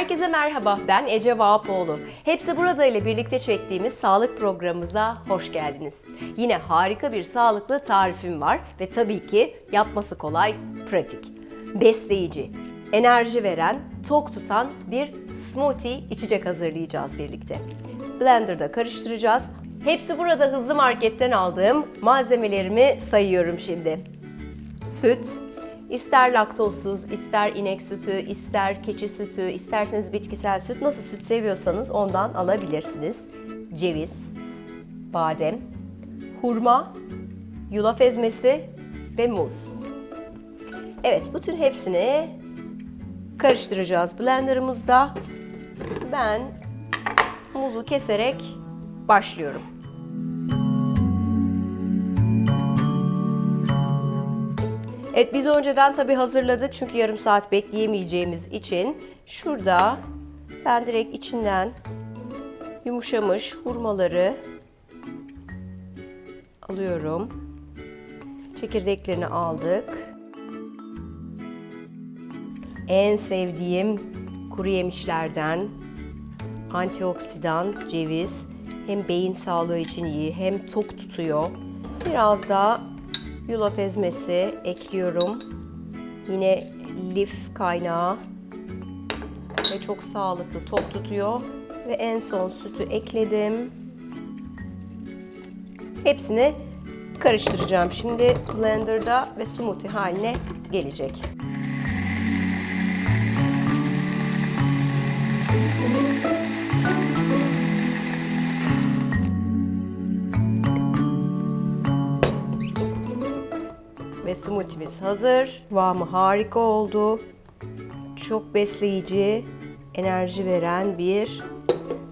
Herkese merhaba, ben Ece Vahapoğlu. Hepsi burada ile birlikte çektiğimiz sağlık programımıza hoş geldiniz. Yine harika bir sağlıklı tarifim var ve tabii ki yapması kolay, pratik. Besleyici, enerji veren, tok tutan bir smoothie içecek hazırlayacağız birlikte. Blender'da karıştıracağız. Hepsi burada hızlı marketten aldığım malzemelerimi sayıyorum şimdi. Süt, ister laktozsuz, ister inek sütü, ister keçi sütü, isterseniz bitkisel süt, nasıl süt seviyorsanız ondan alabilirsiniz. Ceviz, badem, hurma, yulaf ezmesi ve muz. Evet, bütün hepsini karıştıracağız blenderımızda. Ben muzu keserek başlıyorum. Evet biz önceden tabii hazırladık çünkü yarım saat bekleyemeyeceğimiz için şurada ben direkt içinden yumuşamış hurmaları alıyorum. Çekirdeklerini aldık. En sevdiğim kuru yemişlerden antioksidan ceviz hem beyin sağlığı için iyi hem tok tutuyor. Biraz da yulaf ezmesi ekliyorum. Yine lif kaynağı ve çok sağlıklı tok tutuyor. Ve en son sütü ekledim. Hepsini karıştıracağım. Şimdi blenderda ve smoothie haline gelecek. Ve smoothie'miz hazır. Kıvamı harika oldu. Çok besleyici, enerji veren bir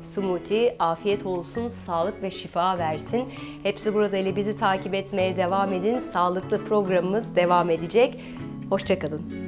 smoothie. Afiyet olsun, sağlık ve şifa versin. Hepsi burada ile bizi takip etmeye devam edin. Sağlıklı programımız devam edecek. Hoşçakalın.